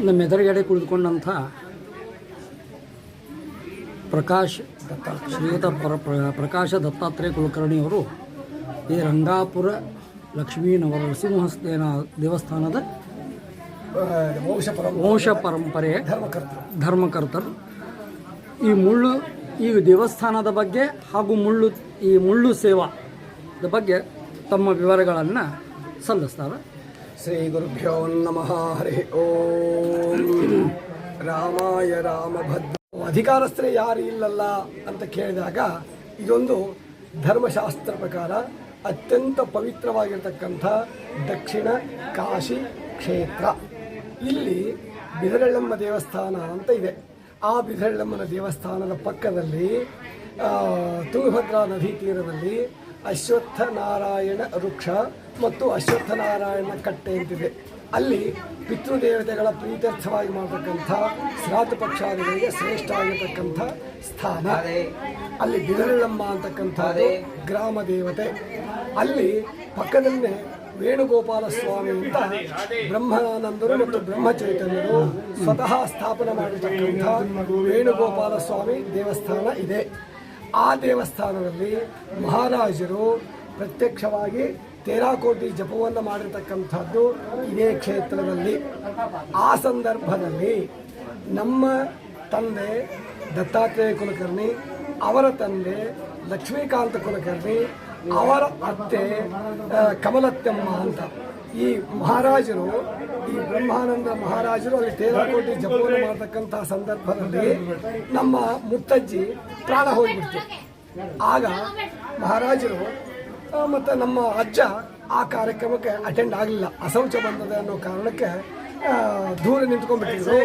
ನಮ್ಮ ಎದುರುಗಡೆ ಕುಳಿತುಕೊಂಡಂಥ ಪ್ರಕಾಶ್ ದತ್ತ ಶ್ರೀಯುತ ಪರ ಪ್ರ- ಪ್ರಕಾಶ ದತ್ತಾತ್ರೇಯ ಕುಲಕರ್ಣಿಯವರು ಈ ರಂಗಾಪುರ ಲಕ್ಷ್ಮೀ ನರಸಿಂಹಸ್ತೇನ ದೇವಸ್ಥಾನದ ವಂಶ ವಂಶ ಪರಂಪರೆಯ ಧರ್ಮಕರ್ತರು. ಧರ್ಮಕರ್ತರು. ಈ ಮುಳ್ಳು ಈ ದೇವಸ್ಥಾನದ ಬಗ್ಗೆ ಹಾಗೂ ಮುಳ್ಳು ಈ ಮುಳ್ಳು ಸೇವಾದ ಬಗ್ಗೆ ತಮ್ಮ ವಿವರಗಳನ್ನು ಸಲ್ಲಿಸ್ತಾರೆ. ಶ್ರೀ ಗುರುಭ್ಯೋ ನಮಃ, ಹರಿ ಓಂ. ರಾಮಾಯ ರಾಮಭದ್ರ. ಅಧಿಕಾರಸ್ಥರೇ ಯಾರು ಇಲ್ಲಲ್ಲ ಅಂತ ಕೇಳಿದಾಗ ಇದೊಂದು ಧರ್ಮಶಾಸ್ತ್ರ ಪ್ರಕಾರ ಅತ್ಯಂತ ಪವಿತ್ರವಾಗಿರ್ತಕ್ಕಂಥ ದಕ್ಷಿಣ ಕಾಶಿ ಕ್ಷೇತ್ರ. ಇಲ್ಲಿ ಬಿದರಳ್ಳಮ್ಮ ದೇವಸ್ಥಾನ ಅಂತ ಇದೆ. ಆ ಬಿದರಳ್ಳಮ್ಮನ ದೇವಸ್ಥಾನದ ಪಕ್ಕದಲ್ಲಿ ತುಂಗಭದ್ರಾ ನದಿ ತೀರದಲ್ಲಿ ಅಶ್ವತ್ಥ ನಾರಾಯಣ ವೃಕ್ಷ ಮತ್ತು ಅಶ್ವತ್ಥನಾರಾಯಣ ಕಟ್ಟೆ ಅಂತಿದೆ. ಅಲ್ಲಿ ಪಿತೃದೇವತೆಗಳ ಪ್ರೀತ್ಯರ್ಥವಾಗಿ ಮಾಡತಕ್ಕಂಥ ಶ್ರಾತ ಪಕ್ಷಾದಿಗಳಿಗೆ ಶ್ರೇಷ್ಠ ಆಗಿರತಕ್ಕಂಥ ಸ್ಥಾನ. ಅಲ್ಲಿ ಬಿದರಳಮ್ಮ ಅಂತಕ್ಕಂಥದ್ದು ಗ್ರಾಮ ದೇವತೆ. ಅಲ್ಲಿ ಪಕ್ಕದಲ್ಲೇ ವೇಣುಗೋಪಾಲ ಸ್ವಾಮಿ ಅಂತ ಬ್ರಹ್ಮಾನಂದರು ಮತ್ತು ಬ್ರಹ್ಮಚೈತನ್ಯರು ಸ್ವತಃ ಸ್ಥಾಪನೆ ಮಾಡಿರ್ತಕ್ಕಂಥ ವೇಣುಗೋಪಾಲ ಸ್ವಾಮಿ ದೇವಸ್ಥಾನ ಇದೆ. ಆ ದೇವಸ್ಥಾನದಲ್ಲಿ ಮಹಾರಾಜರು ಪ್ರತ್ಯಕ್ಷವಾಗಿ ತೇರಾಕೋಟಿ ಜಪವನ್ನು ಮಾಡಿರ್ತಕ್ಕಂಥದ್ದು ಇದೇ ಕ್ಷೇತ್ರದಲ್ಲಿ. ಆ ಸಂದರ್ಭದಲ್ಲಿ ನಮ್ಮ ತಂದೆ ದತ್ತಾತ್ರೇಯ ಕುಲಕರ್ಣಿ, ಅವರ ತಂದೆ ಲಕ್ಷ್ಮೀಕಾಂತ ಕುಲಕರ್ಣಿ, ಅವರ ಅತ್ತೆ ಕಮಲತ್ತಮ್ಮ ಅಂತ. ಈ ಮಹಾರಾಜರು, ಈ ಬ್ರಹ್ಮಾನಂದ ಮಹಾರಾಜರು ಅಲ್ಲಿ ತೇರಾಕೋಟಿ ಜಪವನ್ನು ಮಾಡತಕ್ಕಂತಹ ಸಂದರ್ಭದಲ್ಲಿ ನಮ್ಮ ಮುತ್ತಜ್ಜಿ ಪ್ರಾಣ ಹೋಗಿಬಿಡ್ತು. ಆಗ ಮಹಾರಾಜರು ಮತ್ತು ನಮ್ಮ ಅಜ್ಜ ಆ ಕಾರ್ಯಕ್ರಮಕ್ಕೆ ಅಟೆಂಡ್ ಆಗಲಿಲ್ಲ. ಅಸೌಚ ಬಂದದೆ ಅನ್ನೋ ಕಾರಣಕ್ಕೆ ದೂರ ನಿಂತ್ಕೊಂಡ್ಬಿಟ್ಟಿದ್ರು.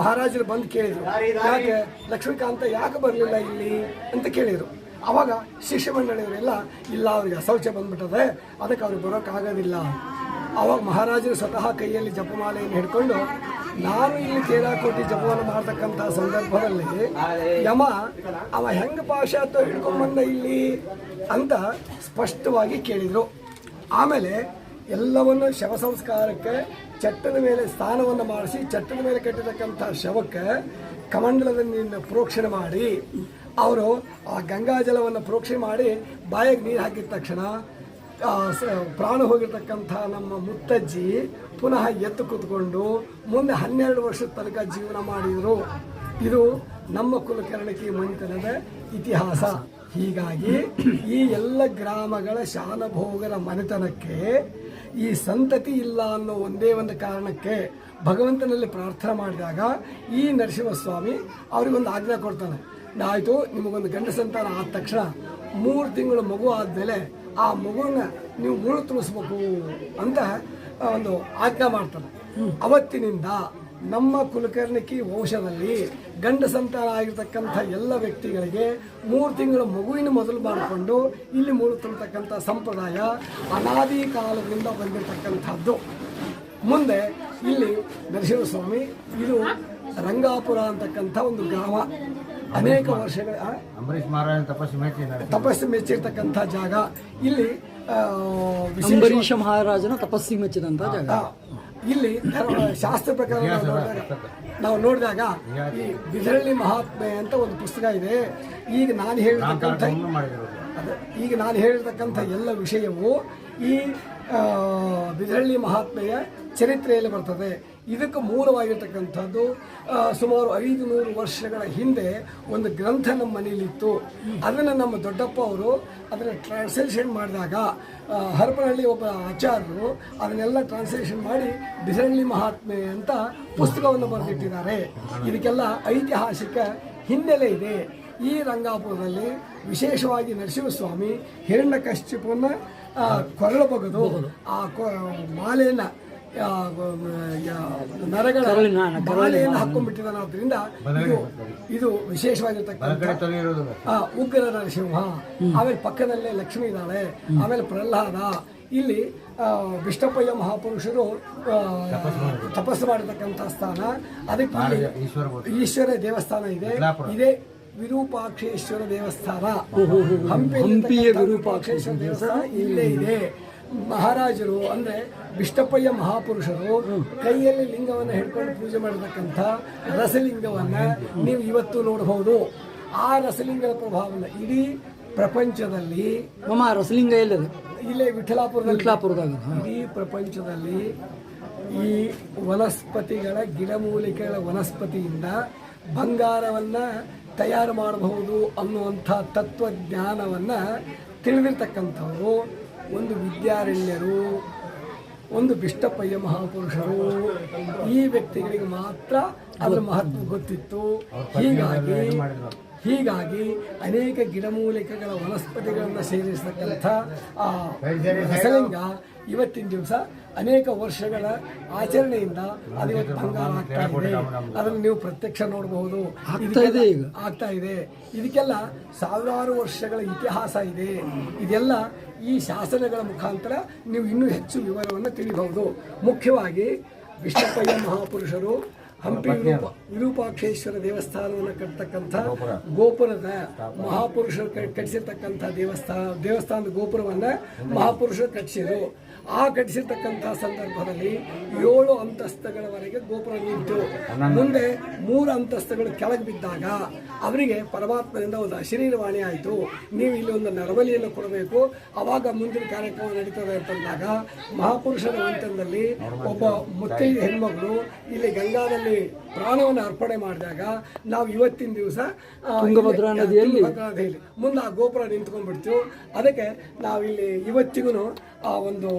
ಮಹಾರಾಜರು ಬಂದು ಕೇಳಿದ್ರು. ಯಾಕೆ ಲಕ್ಷ್ಮೀಕಾಂತ ಯಾಕೆ ಬರಲಿಲ್ಲ ಇಲ್ಲಿ ಅಂತ ಕೇಳಿದರು. ಅವಾಗ ಶಿಷ್ಯ ಮಂಡಳಿಯವರೆಲ್ಲ ಇಲ್ಲ ಅವ್ರಿಗೆ ಅಸೌಚ ಬಂದ್ಬಿಟ್ಟದೆ ಅದಕ್ಕೆ ಅವ್ರಿಗೆ ಬರೋಕ್ಕಾಗೋದಿಲ್ಲ. ಅವಾಗ ಮಹಾರಾಜರು ಸ್ವತಃ ಕೈಯಲ್ಲಿ ಜಪಮಾಲೆಯನ್ನು ಹಿಡ್ಕೊಂಡು ನಾನು ಇಲ್ಲಿ ತೇರಾಕೋಟಿ ಜಪವನ್ನು ಮಾಡ್ತಕ್ಕಂಥ ಸಂದರ್ಭದಲ್ಲಿ ಯಮ ಅವ ಹೆಂಗೆ ಪಾಶಾತ್ವ ಹಿಡ್ಕೊಂಡ್ಬಂದ ಇಲ್ಲಿ ಅಂತ ಸ್ಪಷ್ಟವಾಗಿ ಕೇಳಿದರು. ಆಮೇಲೆ ಎಲ್ಲವನ್ನು ಶವ ಸಂಸ್ಕಾರಕ್ಕೆ ಚಟ್ಟದ ಮೇಲೆ ಸ್ಥಾನವನ್ನು ಮಾಡಿಸಿ ಚಟ್ಟದ ಮೇಲೆ ಕಟ್ಟಿರ್ತಕ್ಕಂಥ ಶವಕ್ಕೆ ಕಮಂಡಲದ ನೀರನ್ನು ಪ್ರೋಕ್ಷಣೆ ಮಾಡಿ. ಅವರು ಆ ಗಂಗಾ ಜಲವನ್ನು ಪ್ರೋಕ್ಷಣೆ ಮಾಡಿ ಬಾಯಿಗೆ ನೀರು ಹಾಕಿದ ತಕ್ಷಣ ಪ್ರಾಣ ಹೋಗಿರ್ತಕ್ಕಂಥ ನಮ್ಮ ಮುತ್ತಜ್ಜಿ ಪುನಃ ಎತ್ತು ಕೂತ್ಕೊಂಡು ಮುಂದೆ ಹನ್ನೆರಡು ವರ್ಷದ ತನಕ ಜೀವನ ಮಾಡಿದರು. ಇದು ನಮ್ಮ ಕುಲಕರ್ಣಿಕೆ ಮನೆತನದ ಇತಿಹಾಸ. ಹೀಗಾಗಿ ಈ ಎಲ್ಲ ಗ್ರಾಮಗಳ ಶಾನಭೋಗರ ಮನೆತನಕ್ಕೆ ಈ ಸಂತತಿ ಇಲ್ಲ ಅನ್ನೋ ಒಂದೇ ಒಂದು ಕಾರಣಕ್ಕೆ ಭಗವಂತನಲ್ಲಿ ಪ್ರಾರ್ಥನೆ ಮಾಡಿದಾಗ ಈ ನರಸಿಂಹಸ್ವಾಮಿ ಅವರಿಗೊಂದು ಆಜ್ಞೆ ಕೊಡ್ತಾನೆ. ಆಯಿತು ನಿಮಗೊಂದು ಗಂಡ ಸಂತಾನ ಆದ ತಕ್ಷಣ ಮೂರು ತಿಂಗಳು ಮಗು ಆದಮೇಲೆ ಆ ಮಗುವನ್ನ ನೀವು ಮುಳು ತುಳಿಸ್ಬೇಕು ಅಂತ ಒಂದು ಆಜ್ಞೆ ಮಾಡ್ತಾರೆ. ಅವತ್ತಿನಿಂದ ನಮ್ಮ ಕುಲಕರ್ಣಿಕಿ ವಂಶದಲ್ಲಿ ಗಂಡ ಸಂತಾನ ಆಗಿರ್ತಕ್ಕಂಥ ಎಲ್ಲ ವ್ಯಕ್ತಿಗಳಿಗೆ ಮೂರು ತಿಂಗಳ ಮಗುವಿನ ಮೊದಲು ಮಾಡಿಕೊಂಡು ಇಲ್ಲಿ ಮೂರು ತರತಕ್ಕಂಥ ಸಂಪ್ರದಾಯ ಅನಾದಿ ಕಾಲದಿಂದ ಬಂದಿರತಕ್ಕಂಥದ್ದು. ಮುಂದೆ ಇಲ್ಲಿ ನರಸಿಂಹಸ್ವಾಮಿ, ಇದು ರಂಗಾಪುರ ಅಂತಕ್ಕಂಥ ಒಂದು ಗ್ರಾಮ. ಅನೇಕ ವರ್ಷಗಳ ಅಂಬರೀಶ್ ಅಂಬರೀಷ್ ಮಹಾರಾಜ ತಪಸ್ಸು ಮೆಚ್ಚಿ ತಪಸ್ಸು ಮೆಚ್ಚಿರ್ತಕ್ಕಂಥ ಜಾಗ. ಇಲ್ಲಿ ಅಂಬರೀಷ ಮಹಾರಾಜನ ತಪಸ್ಸಿಗೆ ಮೆಚ್ಚಿದಂಥ ಜಾಗ. ಇಲ್ಲಿ ಶಾಸ್ತ್ರ ಪ್ರಕಾರ ನಾವು ನೋಡಿದಾಗ ಈ ಬಿದರಳ್ಳಿ ಮಹಾತ್ಮೆ ಅಂತ ಒಂದು ಪುಸ್ತಕ ಇದೆ. ಈಗ ನಾನು ಹೇಳಿರ್ತಕ್ಕಂಥ ಈಗ ನಾನು ಹೇಳಿರ್ತಕ್ಕಂಥ ಎಲ್ಲ ವಿಷಯವು ಈ ಬಿದರಳ್ಳಿ ಮಹಾತ್ಮೆಯ ಚರಿತ್ರೆಯಲ್ಲಿ ಬರ್ತದೆ. ಇದಕ್ಕೆ ಮೂಲವಾಗಿರ್ತಕ್ಕಂಥದ್ದು ಸುಮಾರು ಐದು ನೂರು ವರ್ಷಗಳ ಹಿಂದೆ ಒಂದು ಗ್ರಂಥ ನಮ್ಮ ಮನೆಯಲ್ಲಿತ್ತು. ಅದನ್ನು ನಮ್ಮ ದೊಡ್ಡಪ್ಪ ಅವರು ಅದನ್ನು ಟ್ರಾನ್ಸ್ಲೇಷನ್ ಮಾಡಿದಾಗ ಹರಪನಹಳ್ಳಿ ಒಬ್ಬ ಆಚಾರ್ಯರು ಅದನ್ನೆಲ್ಲ ಟ್ರಾನ್ಸ್ಲೇಷನ್ ಮಾಡಿ ಬಿಸರಳ್ಳಿ ಮಹಾತ್ಮೆ ಅಂತ ಪುಸ್ತಕವನ್ನು ಬರೆದಿಟ್ಟಿದ್ದಾರೆ. ಇದಕ್ಕೆಲ್ಲ ಐತಿಹಾಸಿಕ ಹಿನ್ನೆಲೆ ಇದೆ. ಈ ರಂಗಾಪುರದಲ್ಲಿ ವಿಶೇಷವಾಗಿ ನರಸಿಂಹಸ್ವಾಮಿ ಹಿರಣ್ಯಕಶ್ಯಪನ ಆ, ಕೊರಳು ಬಗೆದು ಆ ಕೊ- ಮಾಲೆಯನ್ನ ಆ, ಯ- ನರಗಳ ಮಾಲೆಯನ್ನು ಹಾಕೊಂಡ್ಬಿಟ್ಟಿದ್ದಾನೆ ಆದ್ರಿಂದ ಇದು ವಿಶೇಷವಾಗಿರ್ತಕ್ಕಂಥ ಉಗ್ರ ನರಸಿಂಹ ಆಮೇಲೆ ಪಕ್ಕದಲ್ಲೇ ಲಕ್ಷ್ಮಿ ಇದ್ದಾಳೆ ಆಮೇಲೆ ಪ್ರಹ್ಲಾದ. ಇಲ್ಲಿ ವಿಷ್ಣಪ್ಪಯ್ಯ ವಿಷ್ಣುಪಯ್ಯ ಮಹಾಪುರುಷರು ತಪಸ್ಸು ಮಾಡಿರ್ತಕ್ಕಂಥ ಸ್ಥಾನ. ಅದಕ್ಕೆ ಈಶ್ವರ ದೇವಸ್ಥಾನ ಇದೆ. ಇದೇ ವಿರೂಪಾಕ್ಷೇಶ್ವರ ದೇವಸ್ಥಾನ. ಹಂಪಿಯ ವಿರೂಪಾಕ್ಷೇಶ್ವರ ದೇವಸ್ಥಾನ. ಇಲ್ಲೇ ಇದೆ. ಮಹಾರಾಜರು ಅಂದ್ರೆ ಬಿಷ್ಟಪ್ಪಯ್ಯ ಮಹಾಪುರುಷರು ಕೈಯಲ್ಲಿ ಲಿಂಗವನ್ನು ಹಿಡ್ಕೊಂಡು ಪೂಜೆ ಮಾಡತಕ್ಕಂಥ ರಸಲಿಂಗವನ್ನು ನೀವು ಇವತ್ತು ನೋಡಬಹುದು ಆ ರಸಲಿಂಗದ ಪ್ರಭಾವವನ್ನು ಇಡೀ ಪ್ರಪಂಚದಲ್ಲಿ ನಮ್ಮ ರಸಲಿಂಗ ಎಲ್ಲಿದೆ? ಇಲ್ಲೇ ವಿಠಲಾಪುರದಲ್ಲಿ. ವಿಠಲಾಪುರದಾಗ ಇಡೀ ಪ್ರಪಂಚದಲ್ಲಿ ಈ ವನಸ್ಪತಿಗಳ ಗಿಡಮೂಲಿಕೆಗಳ ವನಸ್ಪತಿಯಿಂದ ಬಂಗಾರವನ್ನು ತಯಾರು ಮಾಡಬಹುದು ಅನ್ನುವಂಥ ತತ್ವಜ್ಞಾನವನ್ನ ತಿಳಿದಿರ್ತಕ್ಕಂಥವರು ಒಂದು ವಿದ್ಯಾರಣ್ಯರು ಒಂದು ಬಿಷ್ಟಪ್ಪಯ್ಯ ಮಹಾಪುರುಷರು ಈ ವ್ಯಕ್ತಿಗಳಿಗೆ ಮಾತ್ರ ಅದರ ಮಹತ್ವ ಗೊತ್ತಿತ್ತು. ಹೀಗಾಗಿ ಹೀಗಾಗಿ ಅನೇಕ ಗಿಡಮೂಲಿಕೆಗಳ ವನಸ್ಪತಿಗಳನ್ನು ಸೇರಿಸತಕ್ಕಂಥ ಆ ರಸಲಿಂಗ ಇವತ್ತಿನ ದಿವಸ ಅನೇಕ ವರ್ಷಗಳ ಆಚರಣೆಯಿಂದ ಅದು ಇವತ್ತು ಬಂಗಾರ ಆಗ್ತಾ ಇದೆ. ಅದನ್ನು ನೀವು ಪ್ರತ್ಯಕ್ಷ ನೋಡಬಹುದು. ಆಗ್ತಾ ಇದೆ ಈಗ. ಆಗ್ತಾ ಇದೆ. ಇದಕ್ಕೆಲ್ಲ ಸಾವಿರಾರು ವರ್ಷಗಳ ಇತಿಹಾಸ ಇದೆ. ಇದೆಲ್ಲ ಈ ಶಾಸನಗಳ ಮುಖಾಂತರ ನೀವು ಇನ್ನೂ ಹೆಚ್ಚು ವಿವರವನ್ನು ತಿಳಿಬಹುದು. ಮುಖ್ಯವಾಗಿ ವಿಷ್ಣುಪಯ್ಯ ಮಹಾಪುರುಷರು ಹಂಪಿ ವಿರೂಪ. ವಿರೂಪಾಕ್ಷೇಶ್ವರ ದೇವಸ್ಥಾನವನ್ನು ಕಟ್ಟತಕ್ಕಂಥ ಗೋಪುರದ ಮಹಾಪುರುಷರು ಕಟ್ಟಿಸಿರ್ತಕ್ಕಂಥ ದೇವಸ್ಥಾನ ದೇವಸ್ಥಾನದ ಗೋಪುರವನ್ನ ಮಹಾಪುರುಷರು ಕಟ್ಟಿಸಿದರು. ಆ ಕಟ್ಟಿಸಿರ್ತಕ್ಕಂಥ ಸಂದರ್ಭದಲ್ಲಿ ಏಳು ಅಂತಸ್ತಗಳವರೆಗೆ ಗೋಪುರ ನಿಂತು ಮುಂದೆ ಮೂರು ಅಂತಸ್ತಗಳು ಕೆಳಗೆ ಬಿದ್ದಾಗ ಅವರಿಗೆ ಪರಮಾತ್ಮನಿಂದ ಒಂದು ಅಶರೀರವಾಣಿ ಆಯಿತು. ನೀವು ಇಲ್ಲಿ ಒಂದು ನರಬಲಿಯನ್ನು ಕೊಡಬೇಕು. ಅವಾಗ ಮುಂದಿನ ಕಾರ್ಯಕ್ರಮ ನಡೀತದೆ ಅಂತಂದಾಗ ಮಹಾಪುರುಷರ ಮಂತ್ರದಲ್ಲಿ ಒಬ್ಬ ಮುತ್ತೈದ ಹೆಣ್ಮಗಳು ಇಲ್ಲಿ ಗಂಗಾದಲ್ಲಿ ಪ್ರಾಣವನ್ನು ಅರ್ಪಣೆ ಮಾಡಿದಾಗ ನಾವು ಇವತ್ತಿನ ದಿವಸ ತುಂಗಭದ್ರಾ ನದಿಯಲ್ಲಿ? ಮುಂದೆ ಆ ಗೋಪುರ ನಿಂತ್ಕೊಂಡ್ಬಿಡ್ತೀವಿ. ಅದಕ್ಕೆ ನಾವಿಲ್ಲಿ ಇವತ್ತಿಗೂ ಆ ಒಂದು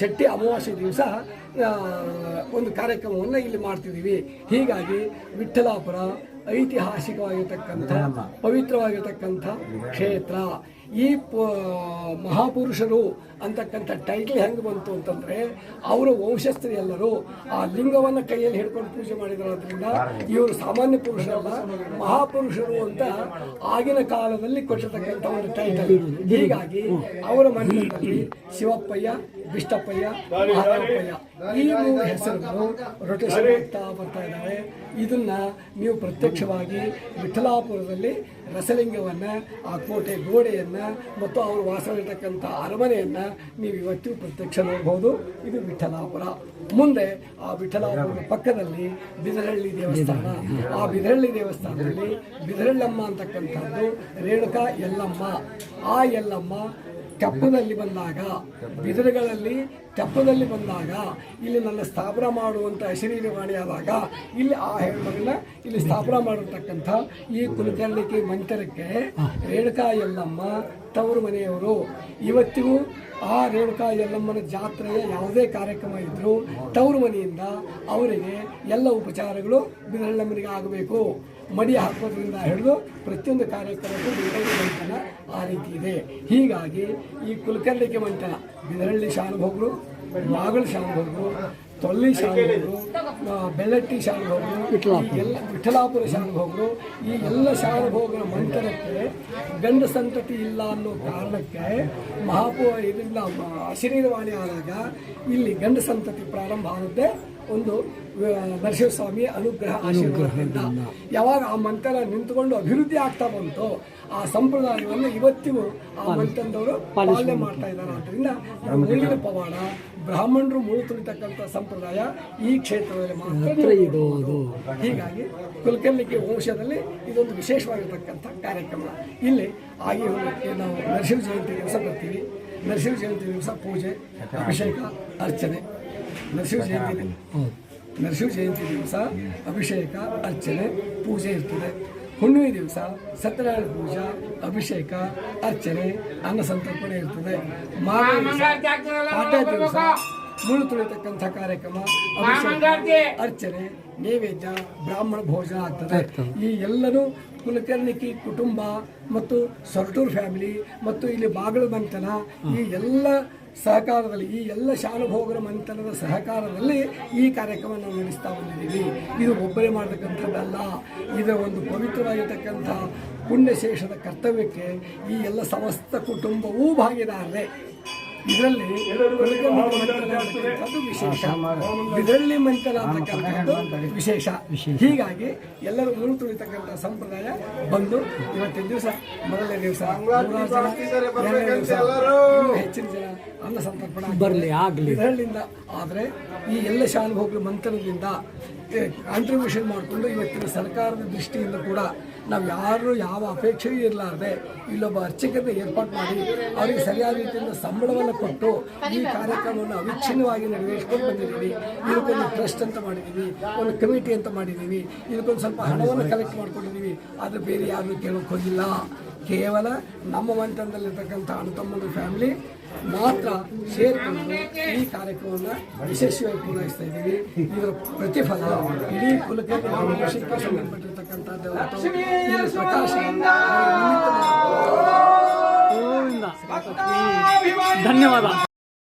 ಚಟ್ಟಿ ಅಮಾವಾಸ್ಯೆ ದಿವಸ ಒಂದು ಕಾರ್ಯಕ್ರಮವನ್ನು ಇಲ್ಲಿ ಮಾಡ್ತಿದ್ದೀವಿ. ಹೀಗಾಗಿ ವಿಠಲಾಪುರ ಐತಿಹಾಸಿಕವಾಗಿರ್ತಕ್ಕಂಥ ಪವಿತ್ರವಾಗಿರ್ತಕ್ಕಂಥ ಕ್ಷೇತ್ರ. ಈ ಪ ಮಹಾಪುರುಷರು ಅಂತಕ್ಕಂಥ ಟೈಟ್ಲ್ ಹೆಂಗೆ ಬಂತು ಅಂತಂದರೆ ಅವರ ವಂಶಸ್ಥರು ಎಲ್ಲರೂ ಆ ಲಿಂಗವನ್ನು ಕೈಯಲ್ಲಿ ಹಿಡ್ಕೊಂಡು ಪೂಜೆ ಮಾಡಿದ್ರಿಂದ ಇವರು ಸಾಮಾನ್ಯ ಪುರುಷರಲ್ಲ ಮಹಾಪುರುಷರು ಅಂತ ಆಗಿನ ಕಾಲದಲ್ಲಿ ಕೊಟ್ಟಿರ್ತಕ್ಕಂಥ ಒಂದು ಟೈಟಲ್ ಹೀಗಾಗಿ ಅವರ ಮನೆಯಲ್ಲಿ ಶಿವಪ್ಪಯ್ಯ ಬಿಷ್ಟಪ್ಪಯ್ಯ ಮಾರಪ್ಪಯ್ಯ ಈ ಮೂರು ಹೆಸರುಗಳು ರೊಟೇಷನ್ ಆಗ್ತಾ ಬರ್ತಾ ಇದ್ದಾವೆ ಇದನ್ನು ನೀವು ಪ್ರತ್ಯಕ್ಷವಾಗಿ ವಿಠಲಾಪುರದಲ್ಲಿ ರಸಲಿಂಗವನ್ನು ಆ ಕೋಟೆ ಗೋಡೆಯನ್ನು ಮತ್ತು ಅವರು ವಾಸವಿರತಕ್ಕಂಥ ಅರಮನೆಯನ್ನು ನೀವು ಇವತ್ತು ಪ್ರತ್ಯಕ್ಷ ನೋಡ್ಬೋದು. ಇದು ವಿಠಲಾಪುರ. ಮುಂದೆ ಆ ವಿಠಲಾಪುರದ ಪಕ್ಕದಲ್ಲಿ ಬಿದರಳ್ಳಿ ದೇವಸ್ಥಾನ. ಆ ಬಿದರಳ್ಳಿ ದೇವಸ್ಥಾನದಲ್ಲಿ ಬಿದರಳ್ಳಮ್ಮ ಅಂತಕ್ಕಂಥದ್ದು ರೇಣುಕಾ ಎಲ್ಲಮ್ಮ ಆ ಯಲ್ಲಮ್ಮ ತೆಪ್ಪದಲ್ಲಿ ಬಂದಾಗ ಬಿದಿರುಗಳಲ್ಲಿ ತೆಪ್ಪದಲ್ಲಿ ಬಂದಾಗ ಇಲ್ಲಿ ನನ್ನ ಸ್ಥಾಪನ ಮಾಡುವಂಥ ಅಶರೀರವಾಣಿ ಆದಾಗ ಇಲ್ಲಿ ಆ ಹೆಣ್ಮಗಳನ್ನ ಇಲ್ಲಿ ಸ್ಥಾಪನ ಮಾಡಿರ್ತಕ್ಕಂಥ ಈ ಕುಲಕರ್ಣಿಕೆ ಮಂತ್ರಕ್ಕೆ ರೇಣುಕಾ ಎಲ್ಲಮ್ಮ ತವರು ಮನೆಯವರು ಇವತ್ತಿಗೂ ಆ ರೇಣುಕಾ ಯಲ್ಲಮ್ಮನ ಜಾತ್ರೆಯ ಯಾವುದೇ ಕಾರ್ಯಕ್ರಮ ಇದ್ದರೂ ತವರು ಮನೆಯಿಂದ ಅವರಿಗೆ ಎಲ್ಲ ಉಪಚಾರಗಳು ಬಿದರಳ್ಳಮ್ಮನಿಗೆ ಆಗಬೇಕು. ಮಡಿ ಹಾಕೋದ್ರಿಂದ ಹಿಡಿದು ಪ್ರತಿಯೊಂದು ಕಾರ್ಯಕ್ರಮಕ್ಕೂ ಬಿದರಳ್ಳಿ ಮಂಟನ ಆ ರೀತಿ ಇದೆ. ಹೀಗಾಗಿ ಈ ಕುಲಕರ್ಣಿಕೆ ಮಂಟನ ಬಿದರಳ್ಳಿ ಶಾನುಭೋಗರು ಮಾಗಳ ಶಾನುಭೋಗರು ತೊಳ್ಳಿ ಶಾಲೆಗಳು ಬೆಳ್ಳಟ್ಟಿ ಹೋಗ್ರು ಎಲ್ಲ ವಿಠಲಾಪುರ ಶಾನುಭೋಗರು ಈ ಎಲ್ಲ ಶಾನುಭೋಗರ ಮಂಟನಕ್ಕೆ ಗಂಡ ಸಂತತಿ ಇಲ್ಲ ಅನ್ನೋ ಕಾರಣಕ್ಕೆ ಮಹಾಪೂ ಇದರಿಂದ ಆಶೀರ್ವಾಣಿ ಆದಾಗ ಇಲ್ಲಿ ಗಂಡ ಸಂತತಿ ಪ್ರಾರಂಭ ಆಗುತ್ತೆ. ಒಂದು ನರಸಿಂಹಸ್ವಾಮಿ ಅನುಗ್ರಹ ಆಶೀರ್ವಾದ ಯಾವಾಗ ಆ ಮಂತ್ರ ನಿಂತುಕೊಂಡು ಅಭಿವೃದ್ಧಿ ಆಗ್ತಾ ಬಂತು ಆ ಸಂಪ್ರದಾಯವನ್ನು ಇವತ್ತಿಗೂ ಆ ಮಂತ್ರದವರು ಪಾಲನೆ ಮಾಡ್ತಾ ಇದ್ದಾರೆ. ಆದ್ದರಿಂದ ಮುಳ್ಳಿನ ಪವಾಡ ಬ್ರಾಹ್ಮಣರು ಮುಳು ತುಳಿತಕ್ಕಂಥ ಸಂಪ್ರದಾಯ ಈ ಕ್ಷೇತ್ರದಲ್ಲಿ ಮಾತ್ರ ಇರೋದು. ಹೀಗಾಗಿ ಕುಲಕರ್ಣಿಕೆ ವಂಶದಲ್ಲಿ ಇದೊಂದು ವಿಶೇಷವಾಗಿರ್ತಕ್ಕಂಥ ಕಾರ್ಯಕ್ರಮ. ಇಲ್ಲಿ ಆಗಿ ಹೋಗಕ್ಕೆ ನಾವು ನರಸಿಂಹ ಜಯಂತಿ ದಿವಸ ಬರ್ತೀವಿ. ನರಸಿಂಹ ಜಯಂತಿ ದಿವಸ ಪೂಜೆ ಅಭಿಷೇಕ ಅರ್ಚನೆ. ನರಸಿಂಹ ಜಯಂತಿ ದಿನ. ನರಸಿಂಹ ಜಯಂತಿ ದಿವಸ ಅಭಿಷೇಕ ಅರ್ಚನೆ ಪೂಜೆ ಇರ್ತದೆ. ಹುಣ್ಣಿಮೆ ದಿವಸ ಸತ್ಯನಾರಾಯಣ ಪೂಜಾ ಅಭಿಷೇಕ ಅರ್ಚನೆ ಅನ್ನ ಸಂತರ್ಪಣೆ ಇರ್ತದೆ. ಮಾರನೇ ದಿವಸ ಮುಳು ತುಳಿತಕ್ಕಂಥ ಕಾರ್ಯಕ್ರಮ ಅಭಿಷೇಕ ಅರ್ಚನೆ ನೈವೇದ್ಯ ಬ್ರಾಹ್ಮಣ ಭೋಜನ ಆಗ್ತದೆ. ಈ ಎಲ್ಲರೂ ಕುಲಕರ್ಣಿಕಿ ಕುಟುಂಬ ಮತ್ತು ಸೊರಟೂರು ಫ್ಯಾಮಿಲಿ ಮತ್ತು ಇಲ್ಲಿ ಬಾಗಿಲು ಬಂತನ ಈ ಎಲ್ಲ ಸಹಕಾರದಲ್ಲಿ, ಈ ಎಲ್ಲ ಶಾನುಭೋಗರ ಮಂಥನದ ಸಹಕಾರದಲ್ಲಿ ಈ ಕಾರ್ಯಕ್ರಮವನ್ನು ನಡೆಸ್ತಾ ಬಂದಿದ್ದೀವಿ. ಇದು ಒಬ್ಬರೇ ಮಾಡತಕ್ಕಂಥದ್ದಲ್ಲ. ಇದರ ಒಂದು ಪವಿತ್ರವಾಗಿರ್ತಕ್ಕಂಥ ಪುಣ್ಯಶೇಷದ ಕರ್ತವ್ಯಕ್ಕೆ ಈ ಎಲ್ಲ ಸಮಸ್ತ ಕುಟುಂಬವೂ ಭಾಗಿದಾರರೇ. ಇದರಲ್ಲಿ ವಿಶೇಷ. ಬಿದರಳ್ಳಿ ಮಂಥನ ಅಂತಕ್ಕಂಥದ್ದು ವಿಶೇಷ. ಹೀಗಾಗಿ ಎಲ್ಲರೂ ಮುಳು ತುಳಿತಕ್ಕಂಥ ಸಂಪ್ರದಾಯ ಬಂದು ಇವತ್ತಿನ ದಿವಸ ಮೊದಲನೇ ದಿವಸ ಹೆಚ್ಚಿನ ಜನ ಅನ್ನ ಸಂತರ್ಪಣೆ ಬರಲಿ ಆಗಲಿ. ಇದರಲ್ಲಿಂದ ಆದರೆ ಈ ಎಲ್ಲ ಶಾನುಭೋಗ್ಲ ಮಂಥನದಿಂದ ಕಾಂಟ್ರಿಬ್ಯೂಷನ್ ಮಾಡಿಕೊಂಡು ಇವತ್ತಿನ ಸರ್ಕಾರದ ದೃಷ್ಟಿಯಿಂದ ಕೂಡ ನಾವು ಯಾರು ಯಾವ ಅಪೇಕ್ಷೆಯೂ ಇರಲಾರ್ದೆ ಇಲ್ಲೊಬ್ಬ ಅರ್ಚಕರನ್ನ ಏರ್ಪಾಟ್ ಮಾಡಿ ಅವರಿಗೆ ಸರಿಯಾದ ರೀತಿಯಿಂದ ಸಂಬಳವನ್ನು ಕೊಟ್ಟು ಈ ಕಾರ್ಯಕ್ರಮವನ್ನು ಅವಿಚ್ಛಿನ್ನವಾಗಿ ನೆರವೇರಿಸ್ಕೊಂಡು ಬಂದಿದ್ದೀವಿ. ಇದಕ್ಕೊಂದು ಟ್ರಸ್ಟ್ ಅಂತ ಮಾಡಿದ್ದೀವಿ ಒಂದು ಕಮಿಟಿ ಅಂತ ಮಾಡಿದ್ದೀವಿ ಇದಕ್ಕೊಂದು ಸ್ವಲ್ಪ ಹಣವನ್ನು ಕಲೆಕ್ಟ್ ಮಾಡ್ಕೊಂಡಿದ್ದೀವಿ. ಆದರೆ ಬೇರೆ ಯಾರನ್ನೂ ಕೇಳೋಕ್ಕೆ ಹೋಗಿಲ್ಲ. ಕೇವಲ ನಮ್ಮ ಮಂಟನದಲ್ಲಿರ್ತಕ್ಕಂಥ ಅಣ್ಣ ತಮ್ಮನ ಫ್ಯಾಮಿಲಿ ಮಾತ್ರ ಸೇರಿಕೊಂಡು ಈ ಕಾರ್ಯಕ್ರಮವನ್ನು ಯಶಸ್ವಿಯಾಗಿ ಪೂರೈಸ್ತಾ ಇದ್ದೀವಿ. ಇದರ ಪ್ರತಿಫಲ ಇಡೀ ಕುಲಕ್ಕೆ ನಾವು ಹೊರತು ಇದರ ಪ್ರಕಾಶ ಧನ್ಯವಾದ.